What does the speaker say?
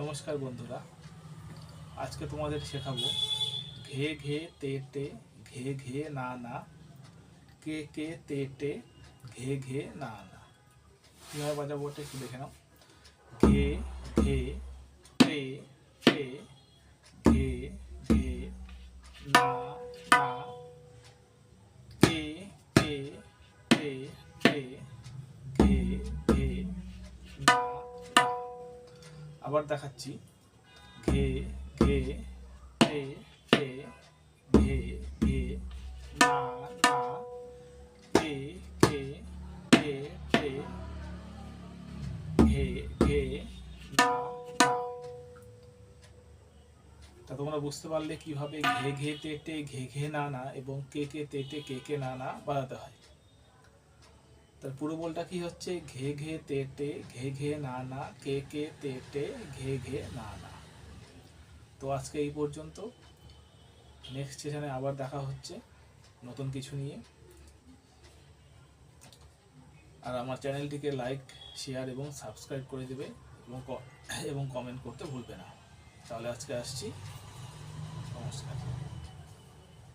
নমস্কার বন্ধুরা, আজকে তোমাদের শেখাবো ঘে ঘে তে টে ঘে ঘে না না, কে কে তে টে ঘে ঘে না না। কীভাবে বাজাবো ওটা একটু দেখে নাও। ঘে ঘে টে টে ঘে ঘে না না, কে কে টে টে ঘে আবার দেখাচ্ছি ঘে ঘে টে টে ঘে ঘে না না কে কে টে টে ঘে ঘে না না তা তোমরা বুঝতে পারলে কীভাবে ঘে ঘে টে টে ঘে ঘে না না এবং কে কে টে টে কে কে না না বাজাতে হয় তার পুরো বলটা কি হচ্ছে? ঘে ঘে, তে টে ঘে ঘে, না না, কে কে, তে টে ঘে ঘে, না না। তো আজকে এই পর্যন্ত। নেক্সট সেশনে আবার দেখা হচ্ছে নতুন কিছু নিয়ে। আর আমার চ্যানেলটিকে লাইক শেয়ার এবং সাবস্ক্রাইব করে দেবে এবং এবং কমেন্ট করতে ভুলবে না। তাহলে আজকে আসছি। নমস্কার।